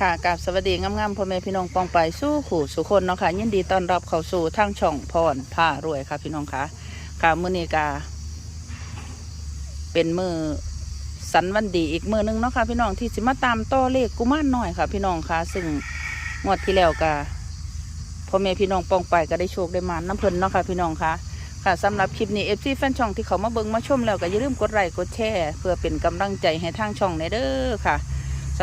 ค่ะกับสวัสดีงามๆพ่อแม่พี่น้องปองไปสู้ขู่สุคนเนาะค่ะยินดีต้อนรับเข้าสู่ทางช่องพรผ้ารวยค่ะพี่น้องค่ะค่ะมื้อนี้กาเป็นมือสันวันดีอีกมือหนึงเนาะค่ะพี่น้องที่สิมาตามต่อเลขกุมารหน้อยค่ะ พี่น้องค่ะ ซึ่งงวดที่แล้วกาพ่อแม่พี่น้องปองไปก็ได้โชคได้มาน้ำเพลินเนาะค่ะพี่น้องค่ะค่ะสำหรับคลิปนี้เอฟซีแฟนช่องที่เขามาเบิ่งมาชมแล้วก็อย่าลืมกดไลค์กดแชร์เพื่อเป็นกำลังใจให้ทางช่องในเด้อค่ะ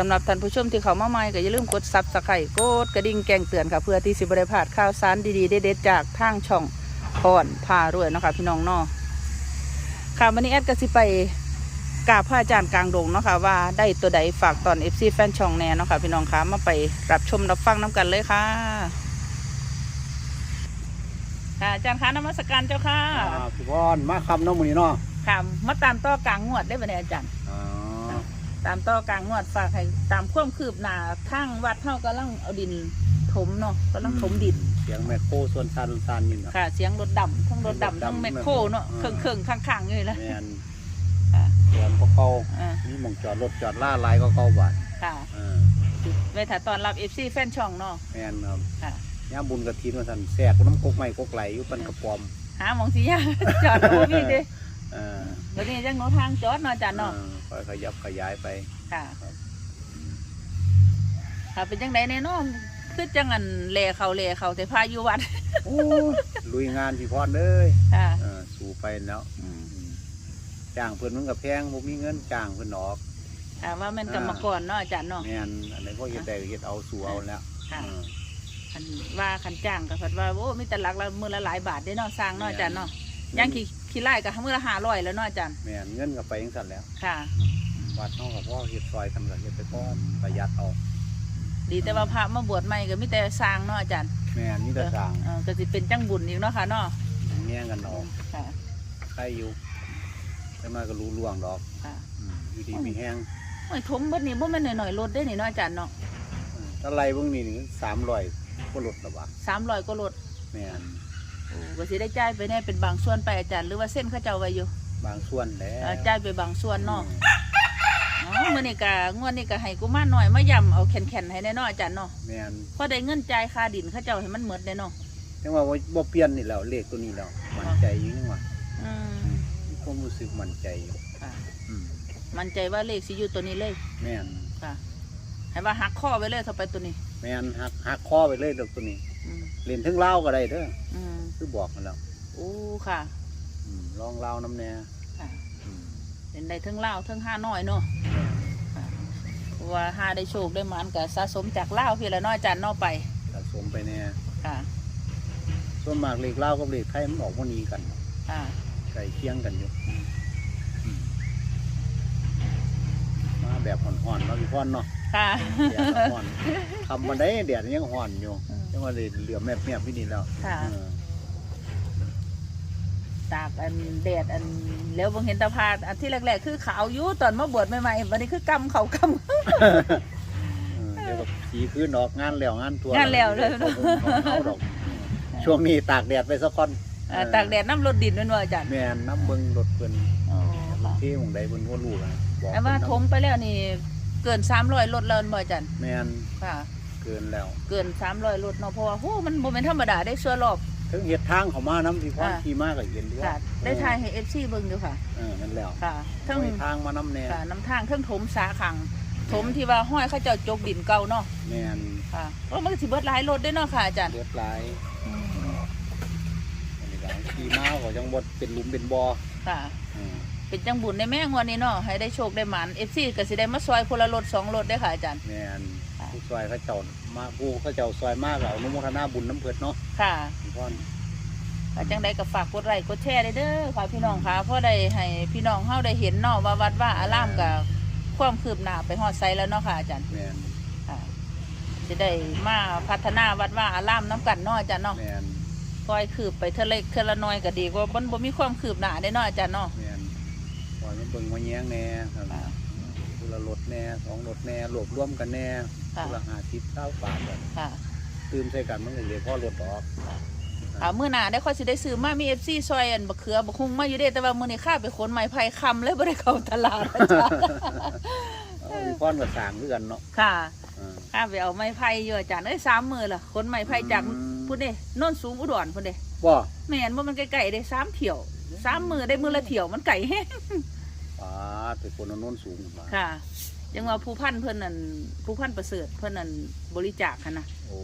สำหรับท่านผู้ชมที่เขามาใหม่ก็อย่าลืมกดซับสไครต์กดกระดิ่งแจ้งเตือนค่ะเพื่อที่สิบได้พลาดข่าวสารดีๆเด็ดๆจากทางช่องพรพารวยเนาะคะพี่น้องเนาะค่ะวันนี้แอดก็สิไปกราบพระอาจารย์กลางดงเนาะค่ะว่าได้ตัวใดฝากตอนเอฟซีแฟนช่องแน่เนาะค่ะพี่น้องคะมาไปรับชมรับฟังน้กันเลยค่ะ ค่ะอาจารย์คะนมัสการเจ้าค่ะอ่าพี่พรมาคำเน้องมือนี้เนาะค่ะมาตามต่อกลางงวดได้ปะเนี่ยอาจารย์อ๋อ ตามต่อกลางงวดฝากให้ตามความคืบหน้าทางวัดเท่ากำลังเอาดินถมเนาะกำลังถมดิน เสียงแมคโครส่วนซานซานนี่เนาะค่ะ เสียงรถดำทั้งรถดำทั้งรถดำแมคโครเนาะอืเคมรื่องเครื่องๆข้างๆอยู่เลยแมนค่ะเสียงก็เก่าอ่ามีหมองจอดรถจอดล่าหลายก็เก่าบาทค่ะอ่าไว้ถ้าตอนรับเอฟซีแฟนช่องเนาะแมนครับค่ะย่ามบุญกระถินมาสั่นแทรกน้ำกกไม้กกไหลอยู่เป็นกระป๋อม หาหมองสียาจอดโอ้พี่เด้ อ่าวันนี้จังโนทางจอดเนาะอาจารย์เนาะค่อยขยับขยายไป ค่ะครับค่ะเป็นจังไดแน่เนอนคือจังอันเลเขาเลเขาแต่พาอยู่วัดโอ้ยลุยงานพี่พรเลยค่ะเออสู่ไปแล้วอืมจ้างเพิ่นมันกับแพงผมมีเงินจ้างเพิ่นออกค่ะว่าแมันกรรมกรเนาะอาจารย์เนาะแมนอันไหนพวกเฮ็ดได้ก็เฮ็ดเอาสู่เอาแล้วค่ะเออคันว่าคันจ้างก็เพิ่นว่าโอ้มีแต่หลักละมือละหลายบาทได้เนาะสร้างเนาะอาจารย์เนาะย่างขี้ ขี้ไล่ก็มือละห้าร้อยแล้วเนาะอาจารย์แม่นเงินก็ไปยังสั่นแล้ว ค่ะ วัดเฮากับพ่อเฮ็ดซอยกันก็เฮ็ดไปก่อนประหยัดเอาดีแต่ว่าพระมาบวชใหม่ก็มีแต่สร้างเนาะอาจารย์แม่นนี่แต่สร้างเออก็สิเป็นจังบุญอีกเนาะค่ะเนาะแง่งกันเอาค่ะใครอยู่แต่มาก็รู้ล่วงดอกค่ะอืมอยู่ดีมีแห้งโอ้ยถมเบิดนี่บ่แม่นหน่อยๆรถได้นี่เนาะอาจารย์เนาะอืมถ้าไล่เบิ่งนี่นี่300ก็ลดแล้ววะ300กว่ารถแม่น โอ้ก็สิได้จ่ายไปแน่เป็นบางส่วนไปอาจารย์หรือว่าเส้นเขาเจ้าไว้อยู่บางส่วนแหล้เออวจ่ายไปบางส่วนเนาะอ๋อมื้อนี้ก็งวดนี้ก็ให้กุมารน้อยมาย่ำเอาแข็งๆให้แน่เนาะอาจารย์เนาะแม่นพอได้เงินจ่ายค่าดินเขาเจ้าให้มันหมดแน่เนาะจังว่าบ่บ่เปลี่ยนนี่แล้วเลขตัวนี้แล้วมั่นใจอยู่จังว่าอืมมีความรู้สึกมั่นใจอยู่ค่ะอืมมั่นใจว่าเลขสิอยู่ตัวนี้เลยแม่นค่ะ ให้ว่าหักข้อไว้เลยถ้าไปตัวนี้แม่นหักหักคอไปเลยดอกตัวนี้ อืมเล่นถึงลาวก็ได้เด้ออืม คือบอกมันแล้วโอ้ค่ะอืมลองลาวน้ำแน่ค่ะ อืมเป็นได้ทั้งเล่าวทั้งห้าน้อยเนาะค่ะเพราะว่าห้าได้โชคได้หมันกับสะสมจากเล่าวพี่ละน้อยจันเนอไปสะสมไปแน่ค่ะส่วนมากเลขลาวกับเลขไทยมันออกวันนี้กันค่ะใกล้เคียงกันอยู่อืมมาแบบห่อนๆเนาะพี่พ่อนเนาะ ค่ะ แดดก็ห่อน ทำมาได้แดดยังห่อนอยู่อืมจังว่าเลยเหลือแมบแมบๆพี่นี่แล้วค่ะ เออ ตากอันแดดอันแล้วบางเห็นตาพาอันที่แรกๆ คือขาวอยู่ตอนมาบวชใหม่ๆวันนี้คือกำเขากเออเดี๋ยวก็สีขึ้นดอกงานแล้วงานตัวงานแล้วเลยเขาเขาดอกช่วงนี้ตากแดดไปสักก่อนำอ่าตากแดดน้ำรดดินนั่นว่าอาจารย์แม่นน้ำเบิงรถเพิ่นอ๋อค่ะที่หมองใดเพิ่นก็รู้นะบอกแต่ว่าเพิ่นถมไปแล้วนี่เกินสามร้อยรถแล้วบ่อาจารย์แม่นค่ะ เกินแล้ว เกินสามร้อยรถเนาะเพราะว่าโหมันบ่เป็นธรรมดาได้เสื้อรอบ ถึงเฮ็ดทางเขามาน้ำพี่พ่อค่ะ ขี่มาก็เห็นด้วยค่ะ ได้ทายให้เอฟซีเบิ่งอยู่ค่ะ เออนั่นแล้วค่ะทั้ง ไว้ทางมาน้ำแน่ค่ะน้ำทางเทั้งถมสาขังถมที่ว่าห้อยเขาเจ้าจกดินเก่าเนาะแม่นค่ะเพราะมันก็สิเบิดหลายรถได้เนาะค่ะอาจารย์เลือดหลายอันนี้ก็ขี่มาก็จังบ่เป็นหลุมเป็นบ่อค่ะ อืม เป็นจังบุญในแม่งวันนี้เนาะให้ได้โชคได้หมานเอฟซีก็สิได้มาซอยคนละรถสองรถได้อค่ะอาจารย์ แม่นค่ะ ผู้ซอยเขาเจ้ามาผู้เขาเจ้าซอยมากเอาอนุโมทนาบุญน้ำเพิ่นเนาะค่ะพี่พ่อก็จังได้ก็ฝากกดไลค์กดแชร์ได้เด้อค่ะพี่น้องค่ะเพราะได้ให้พี่น้องเฮาได้เห็นเนาะว่าวัดว่าอารามกับความคืบหน้าไปฮอดไซแล้วเนาะค่ะอาจารย์แม่นค่ะจะได้มาพัฒนาวัดว่าอารามน้ำกันเนาะอาจารย์เนาะแม่นคอยคืบไปเท่าเล็กเท่าละน้อยก็ดีกว่ามันบ่มีความคืบหน้าได้เนาะอาจารย์เนาะแม่นปล่ อยมันเบิ่งมาแย้งแน่ครับค่ะ ผู้ละรถแน่สองรถแน่รวบรวมกันแน่ค่ะ ผู้ละห้าสิบเก้าบาทแบบค่ะตื่มใส่กันมันก็เลยพ่อรถออกอ่ามื้อหน้าได้ค่อยสิได้ซื้อมามี FC ซอยอันบักเขือบักฮุงมาอยู่เด้แต่ว่ามื้อนี้ข้าไปขนไม้ไผ่คำเลยบ่ได้เข้าตลาดอาจารย์เอาพี่พ่อนก็สร้างด้วยกันเนาะค่ะอ่าข้าข้าไปเอาไม้ไผ่อยู่อาจารย์เอ้ยสามมือล่ะคนไม้ไผ่จากอืมพุ่นเด้โน่นสูงอุดรพุ่นเด้บ่แม่นว่ามันไกลๆได้สามเที่ยวสามมือได้มือละเที่ยวมันไก่แห้ง ป้าดไปคนเอาโน้นสูงมาค่ะ ยังว่าผู้พันเพิ่นนั่นผู้พันประเสริฐเพิ่นนั่นบริจาคหั้นนะโอ้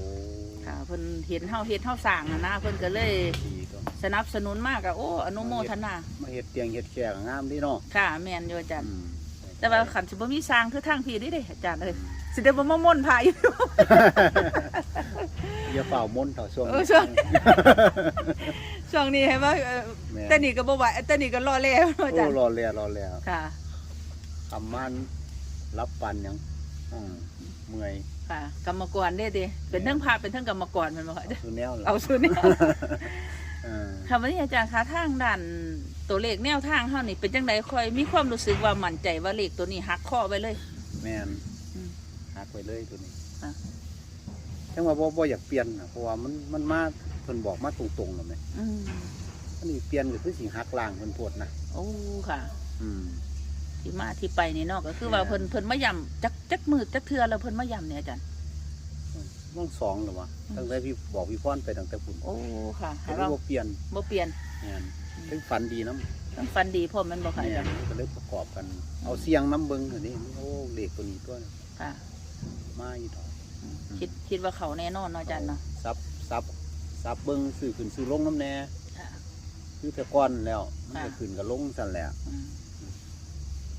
ค่ะเพิ่นเห็นเฮาเฮ็ดเฮาสร้างหั้นนะเพิ่นก็เลยดีตัวสนับสนุนมากอะโอ้อนุโมทนา มาเฮ็ดเตียงเฮ็ดแขกงามดีเนาะค่ะ แม่นอยู่อาจารย์ อืมแต่ว่าขันสิบ่มีสร้างคือทางพี่นี่เด้อาจารย์เอ้ยสิได้บ่มาม่วนพาอยู่ อย่าเฝ้ามนต์เถอะช่วงเออช่วง ช่วงนี้ให้ว่าเอ่อแม่แต่นี่ก็บ่ไหวแต่นี่ก็รอแล้วอาจารโอ้ย์รอแล้วรอแล้วค่ะ คำมันรับปันหยังอืมเมื่อยค่ะ กรรมกรเด้ติเป็นทั้งพระเป็นทั้งกรรมกรแม่นบ่คะคือแนวล่ะเอาสุดนี่เออค่ะวันนี้อาจารย์คะทางด้านตัวเลขแนวทางเฮานี่เป็นจังไดค่อยมีความรู้สึกว่ามั่นใจว่าเลขตัวนี้หักข้อไปเลย แม่นอืม หักไปเลยตัวนี้ ค่ะ จังว่าบ่บ่อยากเปลี่ยนน่ะเพราะว่ามันมันมาเพิ่นบอกมาตรงๆแล้วแหมอืมอันนี้เปลี่ยนก็คือสิหักล่างเพิ่นโพดนะโอ้ค่ะ อืม ที่มาที่ไปนี่เนาะก็คือว่าแม่นเพิ่นเพิ่นมาย่ำจักจักมือจักเทือแล้วเพิ่นมาย่ำเนี่ยอาจารย์ต้องสองหรือวะอืม ตั้งแต่พี่บอกพี่พ่อนไปตั้งแต่คุณโอ้ค่ะแต่ให้ว่าเราบ่เปลี่ยนบ่เปลี่ยนแม่นถึงฝันดีน้ำต้องฟันดีพร้อมแมันบ่ค่ะอาแม่จารย์นก็เลยประกอบกัน เอาเสียงน้ำเบิงอันนี้โอ้เลขตัวนี้ตัวนี้ค่ะ มาอีดอกอืม คิดคิดว่าเขาแน่นอนเนาะอาจารย์เนาะซับซับซับเบิงซื้อขึ้นซื้อลงน้ำแน่ค่ะ คือแต่ก้อนแล้วมันก็ค่ะ ขึ้นกับลงสั่นแหละอืม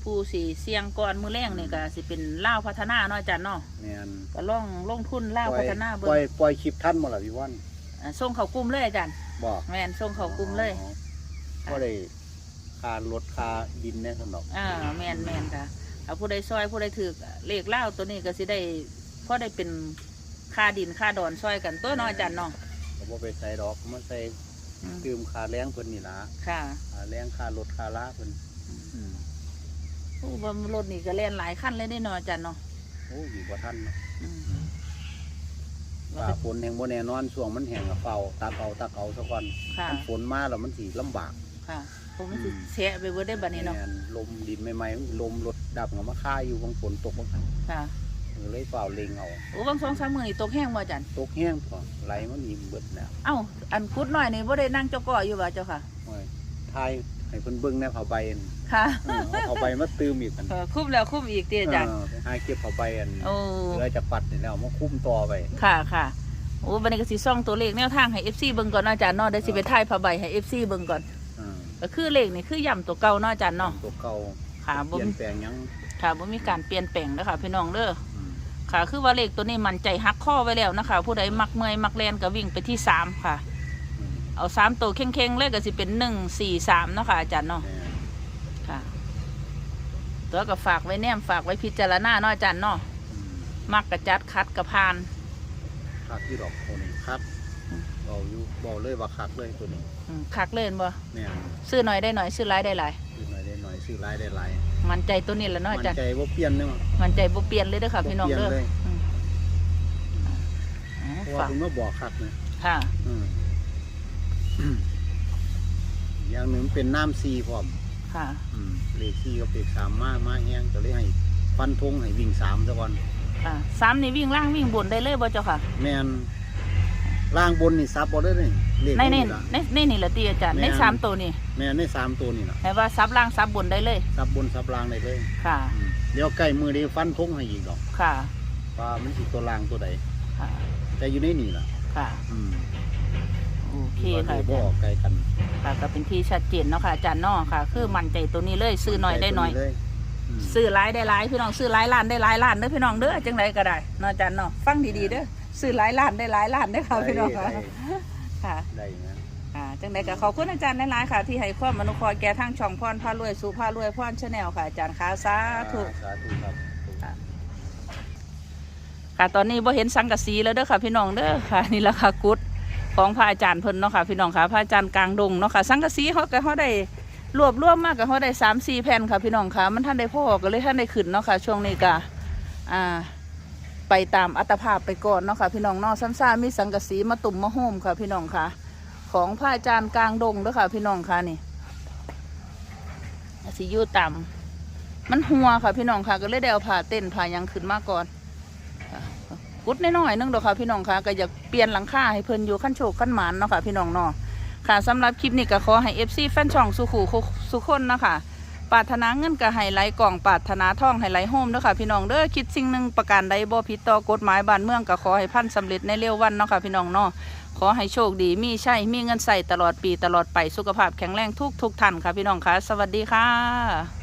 ผู้สีเสียงก่อนมือแรงนี่ก็สิเป็นล่าวพัฒนาเนาะอาจารย์เนาะแม่นก็ล่องลงทุนล่าวปล่อพัยฒนาเบิ่ปล่อยงปล่อยคลิปท่านมาละพี่ว่านอ่าส่งเขากลุ่มเลยอาจารย์บอกแม่นส่งเขากลุ่มเลย อ๋อก็ได้คารถคาดินแน่สนอกอ่าแม่นแม่นค่ะเอาผู้ใดซอยผู้ใดถือเลขเล่าวตัวนี้ก็สิได้ พอได้เป็นค่าดินค่าดอนซอยกันตัวเนาะอาจารย์เนาะก็บ่ไปใส่ดอกมันใส่อืมตืมคาแรงเพิ่นนี่ล่ะค่ะคาแรงคารถคาลาเพิ่นอืมโอ้บ่รถนี่ก็เล่นหลายขั้นเลยได้เนาะอาจารย์เนาะโอ้อยู่บ่ทันเนาะอืมฟ้าฝนแห่งบ่แน่นอนช่วงมันแห้งกับเฝ้าตักเอาตักเอาซะก่อนค่ะมันฝนมาแล้วมันสิลำบาก ค่ะผมมันสิอืมแฉะไปเบิดได้บัดนี้เนาะแม่นลมดินใหม่ๆมันลมรถดับกับมาค่าอยู่บางฝนตกบางค่ะก็ เลยเฝ้าเล็งเอาโอ้บางสองสามมือนี่ตกแห้งบ่อาจารย์ตกแห้งพอไหลมันมีเบิดแล้วเอ้าอันกุดหน่อยนี่บ่ได้นั่งเจ้าก่ออยู่บ่เจ้าค่ะโอ้ยทายให้เพิ่นเบิ่งแนวผ้าใบอันค่ะเออเอาผ้าใบมาตื้มอีกอันเออคุ้มแล้วคุ้มอีกติอาจารย์ เออไปหาเก็บผ้าใบอันโอ้ เหลือจากปัดนี่แล้วมาคุ้มต่อไปค่ะค่ะโอ้บัดนี้ก็สิซ่องตัวเลขแนวทางให้ FC เบิ่งก่อนเนาะอาจารย์เนาะได้สิไปถ่ายผ้าใบให้ FC เบิ่งก่อนเออก็คือเลขนี่คือย่ำตัวเก่าเนาะอาจารย์เนาะตัวเก่าค่ะเปบ่ลี่ยนมีแปลงหยังค่ะบ่มีการเปลี่ยนแปลงเด้อค่ะพี่น้องเด้ออืม ค่ะ คือว่าเลขตัวนี้มันใจหักข้อไว้แล้วนะคะ ผู้ใดมักเมอยมักแลนก็วิ่งไปที่สามค่ะอืมเอาสามตัวเข่งๆเลยก็สิเป็นหนึ่งสี่สามเนาะค่ะอาจารย์เนาะแม่นค่ะ ตัวก็ฝากไว้แนมฝากไว้พิจารณาเนาะอาจารย์เนาะอืมมักกระจัดคัดกระพานคักที่ดอกตัวนี้คักอืมเบาอยู่เบาเลยว่าคักเลยตัวนี้อืมคักเล่นบ่แม่นซื้อหน่อยได้หน่อยซื้อหลายได้หลายซื้อหน่อยได้หน่อย ซื้อหลายได้หลายมันใจตัวนี้แหละเนาะมัอาจารย์ใจว่าเปลี่ยนเนาะ มันใจบ่เปลี่ยนเลยเด้อค่ะ พี่น้องบ่เปลี่เด้ยอเลย อืมอ๋อเพราะว่าฝากคุณมาบอกคักนะค่ะ อืมอย่างหนึ่งเป็นน้ำซีพร้อมค่ะ อืมเลขซีกับเลขสามมามาแห้งก็เลยให้ฟันธงให้วิ่งสามซะก่อนค่ะสามนี่วิ่งล่างวิ่งบนได้เลยบ่เจ้าค่ะ แม่น ล่างบนนี่ซับบ่ได้เลยเลขในในนี่ล่ะ ในในนี่แหละตีอาจารย์แม่ในน สามตัวนี่แม่นในสามตัวนี่ล่ะให้ว่าซับล่างซับบนได้เลย ซับบนซับล่างได้เลยค่ะ อืมเดี๋ยวใกล้มือได้ฟันธงให้อีกดอกค่ะ ว่ามันสิตัวล่างตัวใดค่ะ แต่อยู่ในนี่ล่ะค่ะอืมโอเคค่ะว่าอาเลขบ่จารออกย์ไกลกันค่ะก็เป็นที่ชัดเจนเนาะค่ะอาจารย์เนาะค่ะ คือมั่นใจตัวนี้เลยซื้อหน่อยได้หน่อยเลยม ซื้อหลายได้หลายพี่น้องซื้อหลายล้านได้หลายล้านเด้อพี่น้องเด้อจังไรก็ได้เนาะอาจารย์เนาะฟังดีๆเด้อ ซื้อหลายล้านได้หลายล้านเด้อค่ะพี่น้องค่ะได้ค่ะได้นะค่ะจังไรก็ขอบคุณอาจารย์หลายๆค่ะ ที่ให้ความอนุเคราะห์แก่ทางช่องพรพารวยสู่พารวยพรชาแนลค่ะอาจารย์ค่ะสาธุสาธุครับค่ะตอนนี้บ่เห็นสังกะสีแล้วเด้อค่ะพี่น้องเด้อค่ะนี่แหละค่ะกุดของพระอาจารย์เพิ่นเนาะค่ะพี่น้องค่ะพระอาจารย์กลางดงเนาะค่ะ สังกะสีเขาก็เขาได้รวบรวมมากก็เขาได้สามสี่แผ่นค่ะพี่น้องค่ะ มันท่านได้พ่อก็เลยท่านได้ขึ้นเนาะค่ะ ช่วงนี้ก็อ่า ไปตามอัตภาพไปก่อนเนาะค่ะพี่น้องเนาะซ้ำซ่ามีสังกะสีมาตุ่มมาโฮมค่ะพี่น้องค่ะ ของพระอาจารย์กลางดงด้อค่ะ พี่น้องค่ะนี่สิอยู่ต่ำมันหัวค่ะพี่น้องค่ะ ก็เลยได้เอาผ้าเต้นผ้ายังขึ้นมาก่อนกุดน้อยๆนึงดอกค่ะพี่น้องค่ะก็อยากเปลี่ยนหลังคาให้เพิ่นอยู่ขั้นโชคขั้นหมานเนาะค่ะพี่น้องเนาะค่ะสำหรับคลิปนี้ก็ขอให้ FC แฟนช่องสุขูสุขคนนะค่ะ ปรารถนาเงินก็ให้ไหลกล่องปรารถนาท่องให้ไหลโฮมเด้อค่ะพี่น้องเด้อคิดสิ่งหนึ่งประการใดบ่ผิดต่อกฎหมายบ้านเมืองก็ขอให้พันสำเร็จในเร็ววันเนาะค่ะพี่น้องเนาะขอให้โชคดีมีใช่มีเงินใส่ตลอดปีตลอดไปสุขภาพแข็งแรงทุกทุกท่านค่ะพี่น้องค่ะ สวัสดีค่ะ